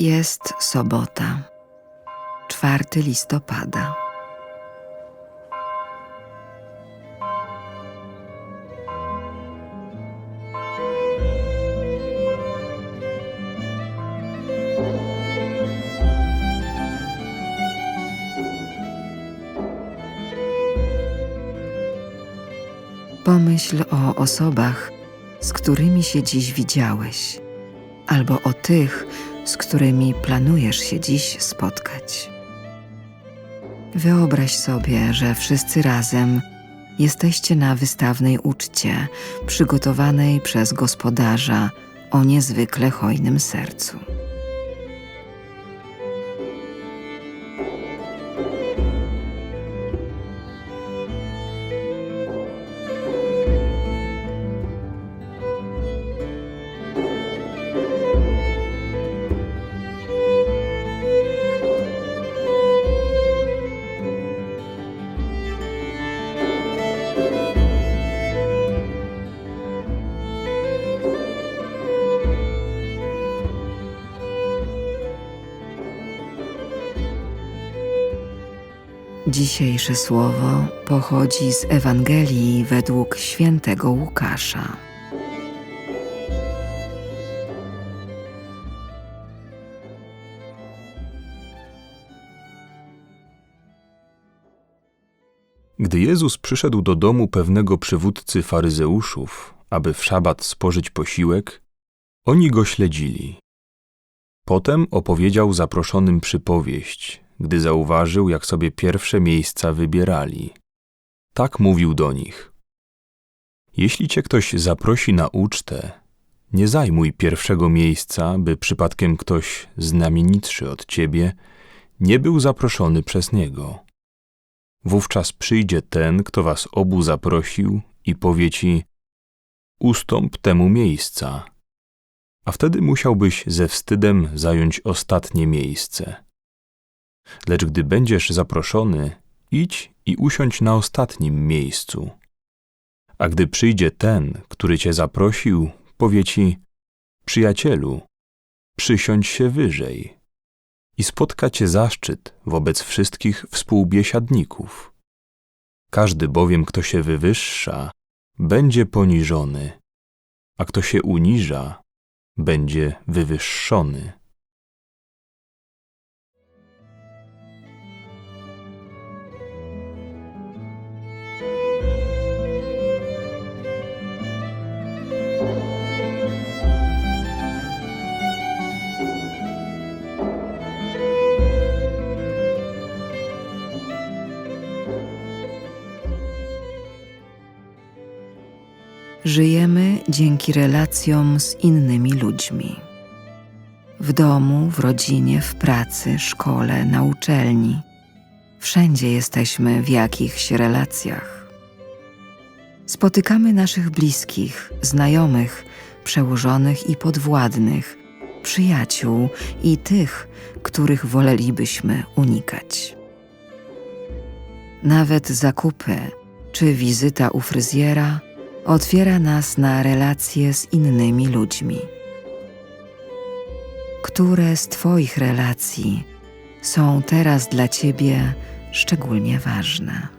Jest sobota, 4 listopada. Pomyśl o osobach, z którymi się dziś widziałeś, albo o tych, z którymi planujesz się dziś spotkać. Wyobraź sobie, że wszyscy razem jesteście na wystawnej uczcie przygotowanej przez gospodarza o niezwykle hojnym sercu. Dzisiejsze słowo pochodzi z Ewangelii według świętego Łukasza. Gdy Jezus przyszedł do domu pewnego przywódcy faryzeuszów, aby w szabat spożyć posiłek, oni go śledzili. Potem opowiedział zaproszonym przypowieść, gdy zauważył, jak sobie pierwsze miejsca wybierali. Tak mówił do nich: Jeśli cię ktoś zaprosi na ucztę, nie zajmuj pierwszego miejsca, by przypadkiem ktoś znamienitszy od ciebie nie był zaproszony przez niego. Wówczas przyjdzie ten, kto was obu zaprosił i powie ci: Ustąp temu miejsca. A wtedy musiałbyś ze wstydem zająć ostatnie miejsce. Lecz gdy będziesz zaproszony, idź i usiądź na ostatnim miejscu. A gdy przyjdzie ten, który cię zaprosił, powie ci: Przyjacielu, przysiądź się wyżej. I spotka cię zaszczyt wobec wszystkich współbiesiadników. Każdy bowiem, kto się wywyższa, będzie poniżony, a kto się uniża, będzie wywyższony. Żyjemy dzięki relacjom z innymi ludźmi. W domu, w rodzinie, w pracy, szkole, na uczelni. Wszędzie jesteśmy w jakichś relacjach. Spotykamy naszych bliskich, znajomych, przełożonych i podwładnych, przyjaciół i tych, których wolelibyśmy unikać. Nawet zakupy czy wizyta u fryzjera otwiera nas na relacje z innymi ludźmi. Które z Twoich relacji są teraz dla Ciebie szczególnie ważne?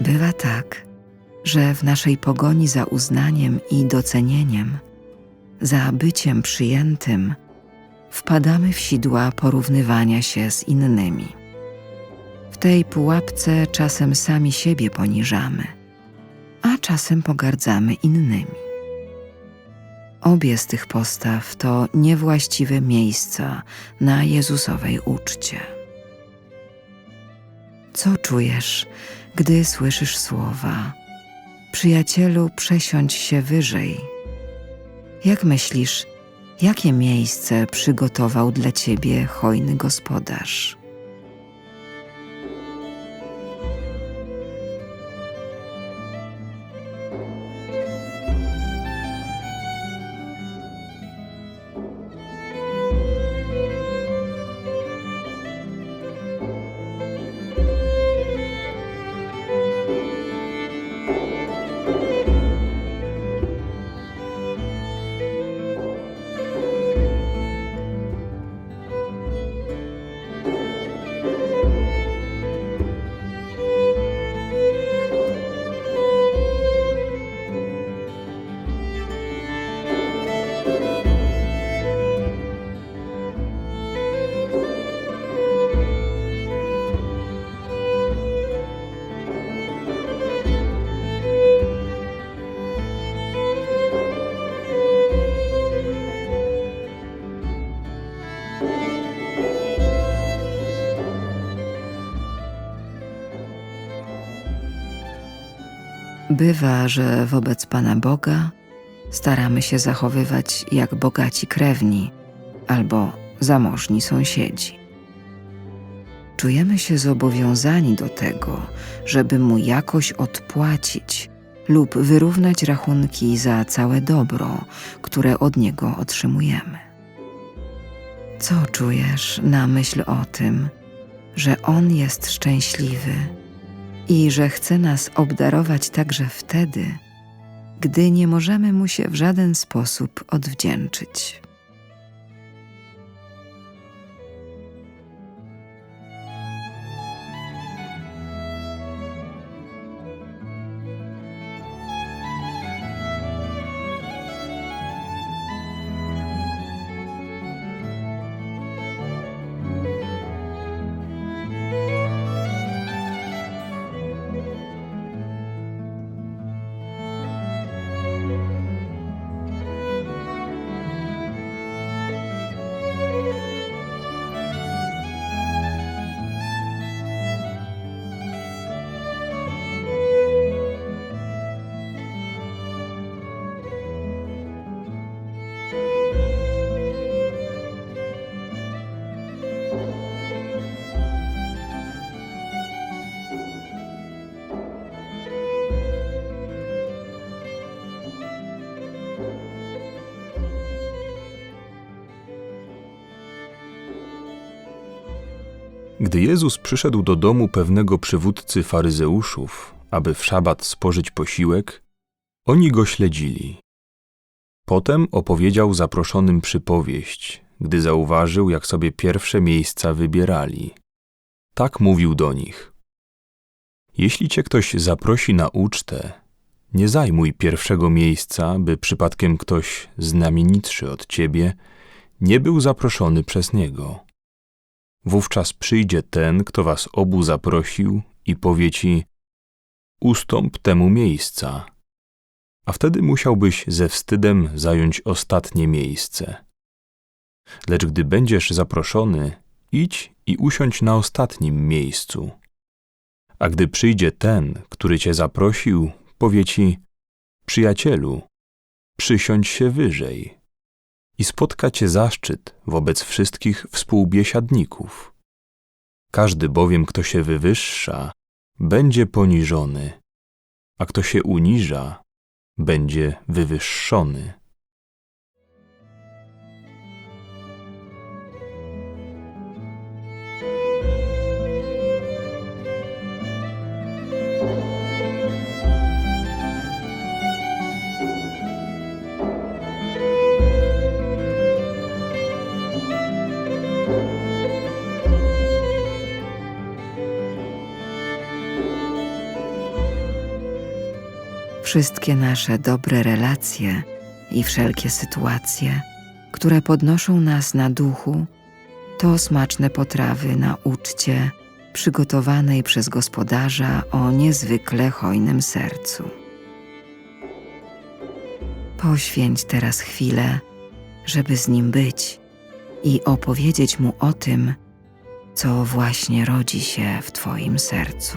Bywa tak, że w naszej pogoni za uznaniem i docenieniem, za byciem przyjętym, wpadamy w sidła porównywania się z innymi. W tej pułapce czasem sami siebie poniżamy, a czasem pogardzamy innymi. Obie z tych postaw to niewłaściwe miejsca na Jezusowej uczcie. Co czujesz, gdy słyszysz słowa: Przyjacielu, przesiądź się wyżej? Jak myślisz, jakie miejsce przygotował dla ciebie hojny gospodarz? Bywa, że wobec Pana Boga staramy się zachowywać jak bogaci krewni albo zamożni sąsiedzi. Czujemy się zobowiązani do tego, żeby mu jakoś odpłacić lub wyrównać rachunki za całe dobro, które od niego otrzymujemy. Co czujesz na myśl o tym, że on jest szczęśliwy? I że chce nas obdarować także wtedy, gdy nie możemy mu się w żaden sposób odwdzięczyć. Gdy Jezus przyszedł do domu pewnego przywódcy faryzeuszów, aby w szabat spożyć posiłek, oni go śledzili. Potem opowiedział zaproszonym przypowieść, gdy zauważył, jak sobie pierwsze miejsca wybierali. Tak mówił do nich: Jeśli cię ktoś zaprosi na ucztę, nie zajmuj pierwszego miejsca, by przypadkiem ktoś znamienitszy od ciebie nie był zaproszony przez niego. Wówczas przyjdzie ten, kto was obu zaprosił i powie ci: Ustąp temu miejsca. A wtedy musiałbyś ze wstydem zająć ostatnie miejsce. Lecz gdy będziesz zaproszony, idź i usiądź na ostatnim miejscu. A gdy przyjdzie ten, który cię zaprosił, powie ci: Przyjacielu, przysiądź się wyżej i spotka cię zaszczyt wobec wszystkich współbiesiadników. Każdy bowiem, kto się wywyższa, będzie poniżony, a kto się uniża, będzie wywyższony. Wszystkie nasze dobre relacje i wszelkie sytuacje, które podnoszą nas na duchu, to smaczne potrawy na uczcie przygotowanej przez gospodarza o niezwykle hojnym sercu. Poświęć teraz chwilę, żeby z nim być i opowiedzieć mu o tym, co właśnie rodzi się w Twoim sercu.